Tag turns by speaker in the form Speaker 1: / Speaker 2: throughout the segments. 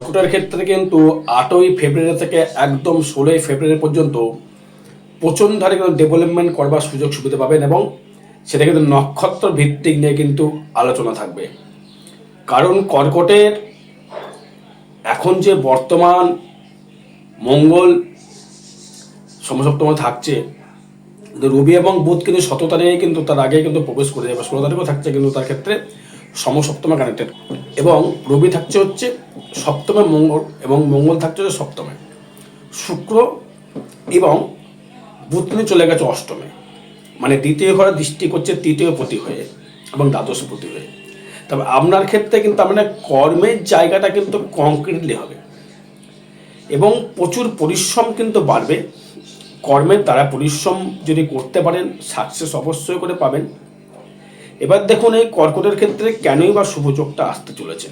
Speaker 1: Voter ক্ষেত্রে কিন্তু আটই ফেব্রুয়ারি থেকে একদম ষোলোই ফেব্রুয়ারি পর্যন্ত প্রচণ্ড হারে কিন্তু ডেভেলপমেন্ট করবার সুযোগ সুবিধা পাবেন এবং সেটা কিন্তু নক্ষত্র ভিত্তিক নিয়ে কিন্তু আলোচনা থাকবে। কারণ কর্কটের এখন যে বর্তমান মঙ্গল সমসপ্তমে থাকছে রবি এবং বুধ কিন্তু শত তারিখে কিন্তু তার আগে কিন্তু প্রবেশ করে যাবে, ষোলো তারিখও থাকছে কিন্তু তার ক্ষেত্রে সমসপ্তমে কানেক্টেড এবং রবি থাকছে হচ্ছে সপ্তমে মঙ্গল এবং মঙ্গল থাকছে হচ্ছে সপ্তমে। শুক্র এবং বুধ কিন্তু চলে গেছে অষ্টমে। মানে দ্বিতীয় ঘরে দৃষ্টি করছে তৃতীয় পতি হয়ে এবং দ্বাদশ পতি হয়ে। তবে আপনার ক্ষেত্রে কিন্তু আপনার কর্মের জায়গাটা কিন্তু কংক্রিটলি হবে। এবং প্রচুর পরিশ্রম কিন্তু বাড়বে। কর্মের দ্বারা পরিশ্রম যদি করতে পারেন সাকসেস অবশ্যই করে পাবেন। এবার দেখুন এই কর্কটের ক্ষেত্রে কেনই বা শুভযোগটা আসতে চলেছে।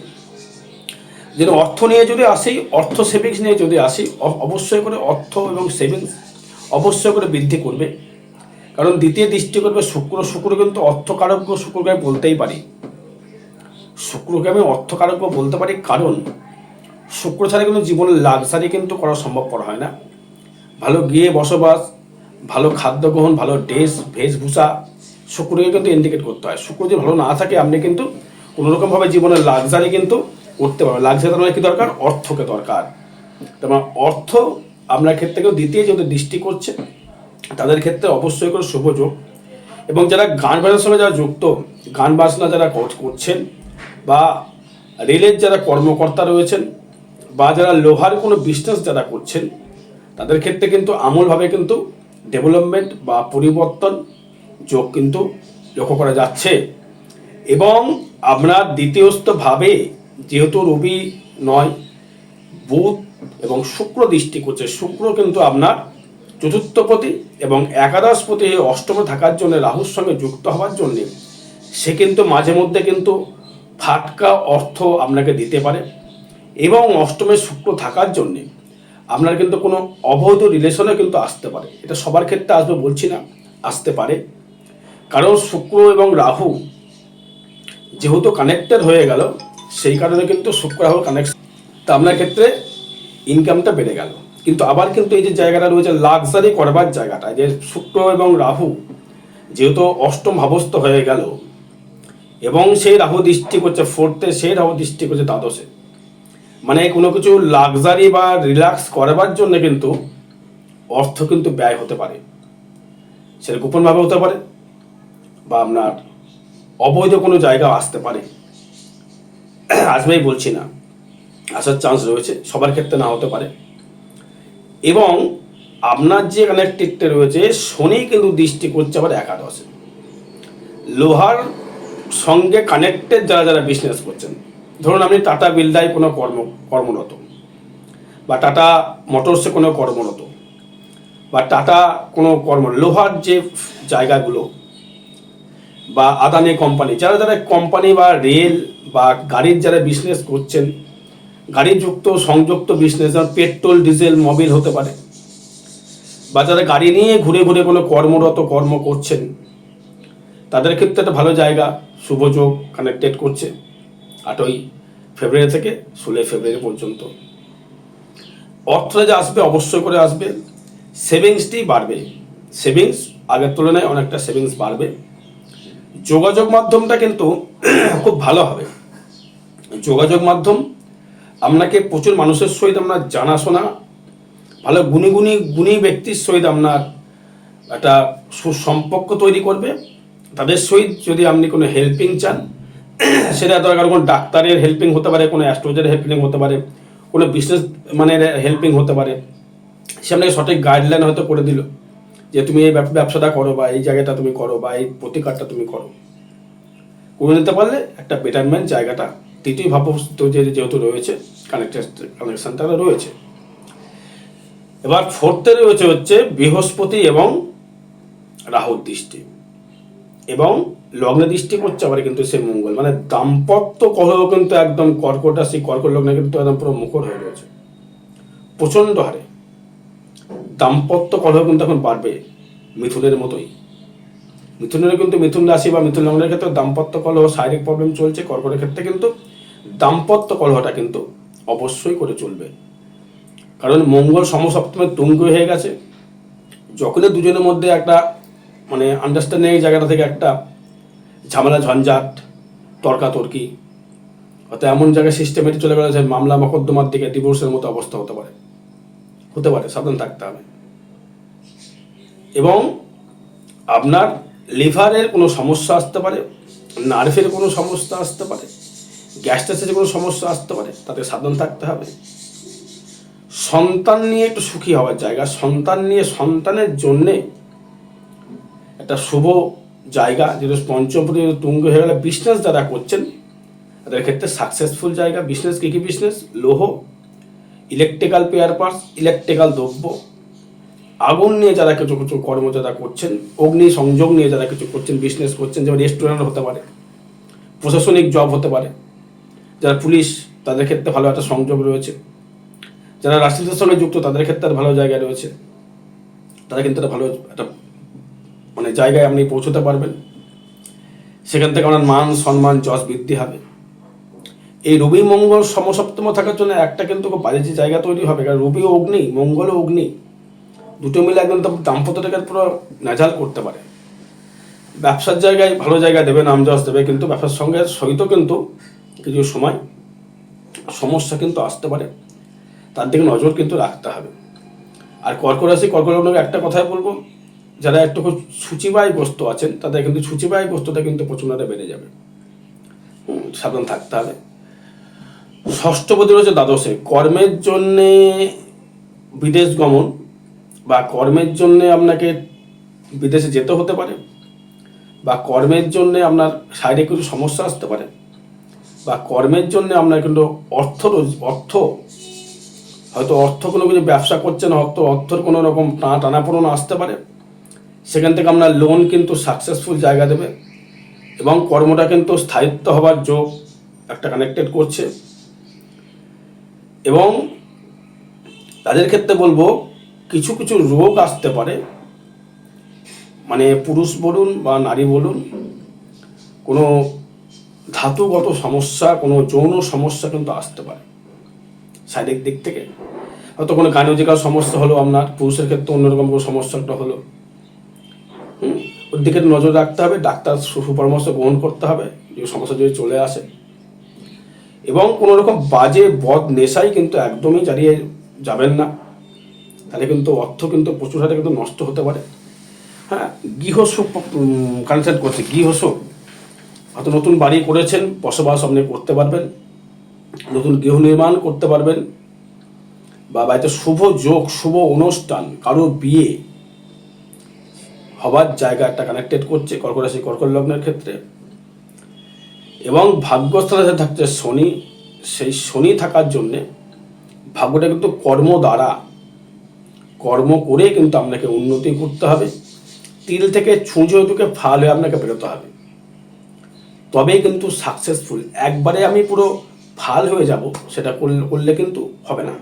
Speaker 1: যেন অর্থ নিয়ে যদি আসি, অর্থ সেভিংস নিয়ে যদি আসি অবশ্যই করে অর্থ এবং সেভিংস অবশ্যই করে বৃদ্ধি করবে। কারণ দ্বিতীয় দৃষ্টি করবে, শুক্র শুক্র কিন্তু অর্থকারক শুক্রকে আমি বলতেই পারি। শুক্রকে আমি অর্থকারক বলতে পারি কারণ শুক্র ছাড়া কিন্তু জীবনের লাক্সারি কিন্তু করা সম্ভবপর হয় না। ভালো গিয়ে বসবাস, ভালো খাদ্য গ্রহণ, ভালো ড্রেস বেশভূষা শুক্রকে কিন্তু ইন্ডিকেট করতে হয়। শুক্র যদি ভালো না থাকে, আপনি কিন্তু কোনোরকমভাবে জীবনের লাক্সারি কিন্তু করতে পারবেন। লাক্সারি মানে কি দরকার? অর্থকে দরকার। তোমার অর্থ আপনার ক্ষেত্রে কেউ দ্বিতীয় যদি দৃষ্টি করছে, তাদের ক্ষেত্রে অবশ্যই করে শুভযোগ এবং যারা গান বাজনার সঙ্গে যারা যুক্ত, গান বাজনা যারা করছেন, বা রেলের যারা কর্মকর্তা রয়েছেন, বা যারা লোহার কোনো বিজনেস যারা করছেন, তাদের ক্ষেত্রে কিন্তু আমূলভাবে কিন্তু ডেভেলপমেন্ট বা পরিবর্তন যোগ কিন্তু লক্ষ্য করা যাচ্ছে। এবং আপনার দ্বিতীয়স্থভাবে যেহেতু রবি নয়, বুধ এবং শুক্র দৃষ্টি করছে, শুক্র কিন্তু আপনার চতুর্থপতি এবং একাদশপতি অষ্টমে থাকার জন্য রাহুর সঙ্গে যুক্ত হওয়ার জন্যে সে কিন্তু মাঝে মধ্যে কিন্তু ফাটকা অর্থ আপনাকে দিতে পারে এবং অষ্টমে শুক্র থাকার জন্যে আপনার কিন্তু কোনো অবৈধ রিলেশনে কিন্তু আসতে পারে। এটা সবার ক্ষেত্রে আসবে বলছি না, আসতে পারে। কারণ শুক্র এবং রাহু যেহেতু কানেক্টেড হয়ে গেল, সেই কারণে কিন্তু শুক্র রাহু কানেকশন তা আপনার ক্ষেত্রে ইনকামটা বেড়ে গেল। কিন্তু আবার কিন্তু এই যে জায়গাটা রয়েছে লাক্সারি করবার জায়গাটা, যে শুক্র এবং রাহু যেহেতু অষ্টম ভাবস্থ হয়ে গেল, এবং সেই রাহু দৃষ্টি করছে ফোর্থে সেই রাহু দৃষ্টি করছে, দ্বাদশে। মানে কোনো কিছু লাক্সারি বা রিল্যাক্স করবার জন্য কিন্তু অর্থ কিন্তু ব্যয় হতে পারে। সেটা গোপনভাবে হতে পারে। বা আপনার অবৈধ কোনো জায়গা আসতে পারে। আসবেই বলছি না। আসার চান্স রয়েছে, সবার ক্ষেত্রে না হতে পারে। এবং আপনার যে কানেক্টেডটা রয়েছে, শনি কিন্তু দৃষ্টি করছে আবার একাদশে। লোহার সঙ্গে কানেক্টেড যারা যারা বিজনেস করছেন, ধরুন আপনি টাটা বিলদায় কোনো কর্ম, কর্মরত বা টাটা মোটরসে কোনো কর্মরত বা টাটা কোনো কর্ম, লোহার যে জায়গাগুলো বা আদানি কোম্পানি যারা যারা কোম্পানি বা রেল বা গাড়ির যারা বিজনেস করছেন, গাড়িযুক্ত, সংযুক্ত বিজনেস যেমন পেট্রোল ডিজেল মোবিল হতে পারে, বা যারা গাড়ি নিয়ে ঘুরে ঘুরে কোনো কর্মরত কর্ম করছেন, তাদের ক্ষেত্রে একটা ভালো জায়গা শুভযোগ কানেক্টেড করছে আটই ফেব্রুয়ারি থেকে ষোলোই ফেব্রুয়ারি পর্যন্ত। অর্থটা যে আসবে অবশ্যই করে আসবে সেভিংসটি বাড়বে সেভিংস আগের তুলনায় অনেকটা সেভিংস বাড়বে। যোগাযোগ মাধ্যমটা কিন্তু খুব ভালো হবে। যোগাযোগ মাধ্যম, আপনাকে প্রচুর মানুষের সহিত আপনার জানাশোনা, ভালো গুণী গুণী গুণী ব্যক্তির সহিত আপনার একটা সুসম্পর্ক তৈরি করবে। তাদের সহিত যদি আপনি কোনো হেল্পিং চান, সেটা দরকার কোনো ডাক্তারের হেল্পিং হতে পারে, কোনো অ্যাস্ট্রোলজারের হেল্পিং হতে পারে, কোনো বিজনেস মানে হেল্পিং হতে পারে। সে আপনাকে সঠিক গাইডলাইন হয়তো করে দিল। যে তুমি এই ব্যবসাটা করো বা এই জায়গাটা তুমি করো বা এই প্রতিকারটা তুমি করো। করে নিতে পারলে একটা বেটারমেন্ট জায়গাটা, তৃতীয় ভাবস্থ যেহেতু রয়েছে কানেক্টেড কানেকশনটা রয়েছে। এবার ফোর্থে রয়েছে হচ্ছে বৃহস্পতি এবং রাহুর দৃষ্টি। এবং লগ্নে দৃষ্টি করছে আবার কিন্তু সে মঙ্গল। মানে দাম্পত্য কলহ কিন্তু একদম কর্কট রাশি, কর্কট লগ্নে কিন্তু একদম পুরো মুখর হয়ে রয়েছে। প্রচণ্ড হারে। দাম্পত্য কলহ কিন্তু এখন বাড়বে মিথুনের মতোই। মিথুনের কিন্তু মিথুন রাশি বা মিথুন লগ্নের ক্ষেত্রে দাম্পত্য কলহ, শারীরিক প্রবলেম চলছে, কর্কটের ক্ষেত্রে কিন্তু দাম্পত্য কলহটা কিন্তু অবশ্যই করে চলবে। কারণ মঙ্গল সমসপ্তমে তুঙ্গ হয়ে গেছে। যখনই দুজনের মধ্যে একটা মানে আন্ডারস্ট্যান্ডিং জায়গাটা থেকে একটা ঝামেলা, ঝঞ্ঝাট, তর্কাতর্কি হয়তো এমন জায়গায় সিস্টেমেটিক চলে গেছে মামলা মকদ্দমার দিকে ডিভোর্সের মতো অবস্থা হতে পারে। হতে পারে, সাবধান থাকতে হবে। এবং আপনার লিভারের কোনো সমস্যা আসতে পারে, নার্ভের কোনো সমস্যা আসতে পারে গ্যাস্ট্রাসের কোনো সমস্যা আসতে পারে, তাতে সাবধান থাকতে হবে। সন্তান নিয়ে একটু সুখী হওয়ার জায়গা, সন্তান নিয়ে সন্তানের জন্যে একটা শুভ জায়গা, যেটা পঞ্চমপতি তুঙ্গ হয়ে গেলে বিজনেস যারা করছেন, তাদের ক্ষেত্রে সাকসেসফুল জায়গা বিজনেস কী কী বিজনেস লৌহ ইলেকট্রিক্যাল পেয়ার পার্টস ইলেকট্রিক্যাল দ্রব্য। আগুন নিয়ে যারা কিছু কিছু কর্ম যারা করছেন, অগ্নি সংযোগ নিয়ে যারা কিছু করছেন বিজনেস করছেন, যেমন রেস্টুরেন্ট হতে পারে, প্রশাসনিক জব হতে পারে, যারা পুলিশ তাদের ক্ষেত্রে ভালো একটা সংযোগ রয়েছে। যারা রাজনীতির সঙ্গে যুক্ত, তাদের ক্ষেত্রে ভালো জায়গা রয়েছে। তারা কিন্তু একটা ভালো একটা মানে জায়গায় আপনি পৌঁছতে পারবেন। সেখান থেকে আপনার মান, সম্মান, যশ বৃদ্ধি হবে। এই রবি, মঙ্গল সমসপ্তম থাকার জন্য একটা কিন্তু খুব বাজে জায়গা তৈরি হবে। কারণ রবি অগ্নি, মঙ্গল অগ্নি, দুটো মিলে একদম দাম্পত্যটাকে পুরো নাজাল করতে পারে। ব্যবসার জায়গায় ভালো জায়গা দেবে, নাম যশ দেবে, কিন্তু ব্যবসার সঙ্গে সহিত কিন্তু কিছু সময়, সমস্যা কিন্তু আসতে পারে। তার দিকে নজর কিন্তু রাখতে হবে। আর কর্কট রাশি, কর্কট একটা কথাই বলব, যারা একটু সূচিবায়গ্রস্ত আছেন, তাদের কিন্তু সূচিবায়গ্রস্তটা কিন্তু প্রচুরটা বেড়ে যাবে। সাবধান থাকতে হবে। ষষ্ঠপতি রয়েছে দ্বাদশে। কর্মের জন্যে বিদেশ গমন বা কর্মের জন্যে আপনাকে বিদেশে যেতে হতে পারে বা কর্মের জন্যে আপনার শারীরিক কিছু সমস্যা আসতে পারে বা কর্মের জন্য আপনার কিন্তু অর্থ অর্থ, হয়তো অর্থ কোনো কিছু ব্যবসা করছেন অর্থ অর্থর কোনো রকম টানা টানাপোড়ন আসতে পারে। সেখান থেকে আপনার লোন কিন্তু সাকসেসফুল জায়গা দেবে এবং কর্মটা কিন্তু স্থায়িত্ব হবার যোগ একটা কানেক্টেড করছে। এবং তাদের ক্ষেত্রে বলব, কিছু কিছু রোগ আসতে পারে। মানে পুরুষ বলুন বা নারী বলুন, কোনো ধাতুগত সমস্যা, কোনো যৌন সমস্যা কিন্তু আসতে পারে শারীরিক দিক থেকে। হয়তো কোনো গাইনোজিক্যাল সমস্যা হলো আপনার, পুরুষের ক্ষেত্রে অন্যরকম কোনো সমস্যা একটা হলো। হুম? ওর দিকে নজর রাখতে হবে, ডাক্তার সুপরামর্শ গ্রহণ করতে হবে, যে সমস্যা যদি চলে আসে। এবং কোনো রকম বাজে, বদ নেশাই কিন্তু একদমই চালিয়ে যাবেন না। তাহলে কিন্তু অর্থ কিন্তু প্রচুর হারে কিন্তু নষ্ট হতে পারে। হ্যাঁ গৃহসুখ কানেকশন করছে গৃহসুখ হয়তো নতুন বাড়ি করেছেন, বসবাস আপনি করতে পারবেন, নতুন গৃহ নির্মাণ করতে পারবেন, বা বাড়িতে শুভ যোগ, শুভ অনুষ্ঠান, কারও বিয়ে হবার জায়গা একটা কানেক্টেড করছে, কর্কট রাশি, কর্কট লগ্নের ক্ষেত্রে। এবং ভাগ্যস্থানে থাকছে শনি, সেই শনি থাকার জন্যে ভাগ্যটা কিন্তু কর্ম দ্বারা, কর্ম করে কিন্তু আপনাকে উন্নতি করতে হবে। তিল থেকে ছুঁচো দুকে ফাল হয়ে আপনাকে বেরোতে হবে। তবেই কিন্তু সাকসেসফুল একবারে আমি পুরো ফাল হয়ে যাব, সেটা করলে করলে কিন্তু হবে না।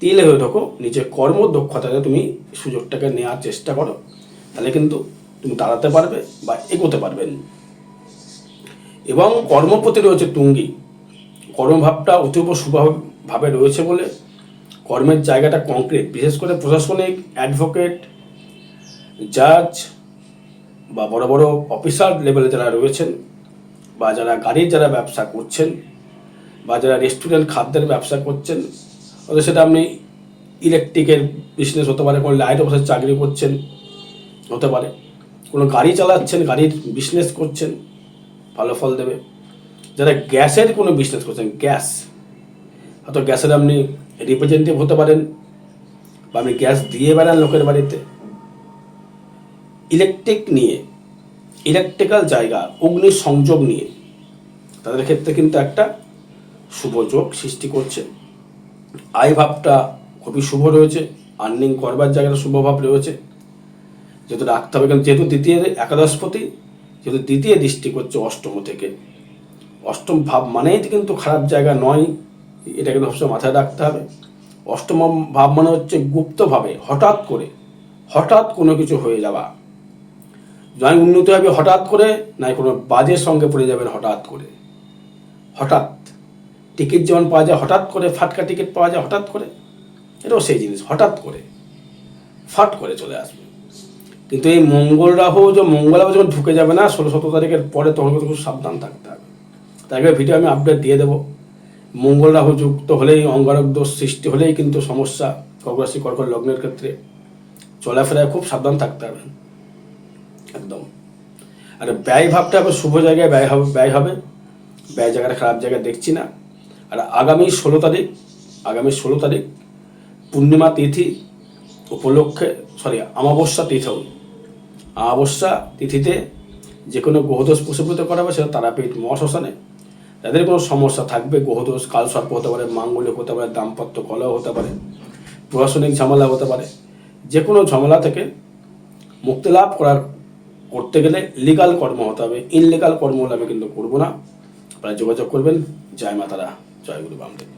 Speaker 1: তিলে হয়ে থাকো নিজের কর্ম দক্ষতাতে তুমি সুযোগটাকে নেওয়ার চেষ্টা করো। তাহলে কিন্তু তুমি দাঁড়াতে পারবে বা এগোতে পারবেন এবং কর্মপতি রয়েছে তুঙ্গি কর্মভাবটা অতীব শুভভাবে রয়েছে বলে কর্মের জায়গাটা কংক্রিট বিশেষ করে প্রশাসনিক অ্যাডভোকেট জাজ বা বড় বড় অফিসার লেভেলে যারা রয়েছেন বা যারা গাড়ির যারা ব্যবসা করছেন বা যারা রেস্টুরেন্ট খাদ্যের ব্যবসা করছেন হয়তো সেটা আপনি ইলেকট্রিকের বিজনেস হতে পারে, কোনো লাইট অফিসের চাকরি করছেন, হতে পারে। কোনো গাড়ি চালাচ্ছেন, গাড়ির বিজনেস করছেন ভালো ফল দেবে। যারা গ্যাসের কোনো বিজনেস করছেন, গ্যাস, হয়তো গ্যাসের আপনি রিপ্রেজেন্টেটিভ হতে পারেন বা আপনি গ্যাস দিয়ে বেড়ান লোকের বাড়িতে। ইলেকট্রিক নিয়ে ইলেকট্রিক্যাল জায়গা, অগ্নি সংযোগ নিয়ে, তাদের ক্ষেত্রে কিন্তু একটা শুভ যোগ সৃষ্টি করছে। আয় ভাবটা খুবই শুভ রয়েছে আর্নিং করবার জায়গাটা শুভ ভাব রয়েছে। যেহেতু রাখতে হবে, কারণ যেহেতু দ্বিতীয় একাদশপতি যেহেতু দ্বিতীয় দৃষ্টি করছে অষ্টম থেকে। অষ্টম ভাব মানেই কিন্তু খারাপ জায়গা নয়। এটা কিন্তু সবসময় মাথায় রাখতে হবে। অষ্টম ভাব মানে হচ্ছে গুপ্তভাবে হঠাৎ করে, হঠাৎ কোনো কিছু হয়ে যাওয়া। নয় উন্নতি হবে হঠাৎ করে নয় কোনো বাজের সঙ্গে পড়ে যাবেন হঠাৎ করে। হঠাৎ। টিকিট যেমন পাওয়া যায়, হঠাৎ করে ফাটকা টিকিট পাওয়া যায়, হঠাৎ করে। এটাও সেই জিনিস, হঠাৎ করে। ফাট করে চলে আসবে। কিন্তু এই মঙ্গল রাহু যে মঙ্গল রাহু যখন ঢুকে যাবে না, ষোলো সতেরো তারিখের পরে তখন কিন্তু খুব সাবধান থাকতে হবে। তাই ভিডিও আমি আপডেট দিয়ে দেবো। মঙ্গল রাহু যুক্ত হলেই, অঙ্গারক দোষ সৃষ্টি হলেই কিন্তু সমস্যা কর্করাশি কর্কট লগ্নের ক্ষেত্রে। চলাফেরায় খুব সাবধান থাকতে হবে। একদম। আর ব্যয় ভাবটা আবার শুভ জায়গায় ব্যয় হবে ব্যয় হবে। ব্যয় জায়গাটা খারাপ জায়গায় দেখছি না। আর আগামী ষোলো তারিখ, আগামী ষোলো তারিখ, পূর্ণিমা তিথি উপলক্ষে সরি অমাবস্যা তিথি অমাবস্যা তিথিতে যে কোনো গ্রহদোষ প্রসূপিত করা হবে সেটা তারাপীঠ মহাশ্মশানে যাদের কোনো সমস্যা থাকবে। গ্রহদোষ কালসর্প হতে পারে, মাঙ্গলিক হতে পারে, দাম্পত্য কলহ হতে পারে, প্রশাসনিক ঝামেলা হতে পারে। যে কোনো ঝামেলা থেকে মুক্তি লাভ করার করতে গেলে লিগাল কর্ম হতে হবে। ইনলিগাল কর্ম হলে আমি কিন্তু করব না। আপনারা যোগাযোগ করবেন। জয় মাতারা, জয় গুরু বামদেব।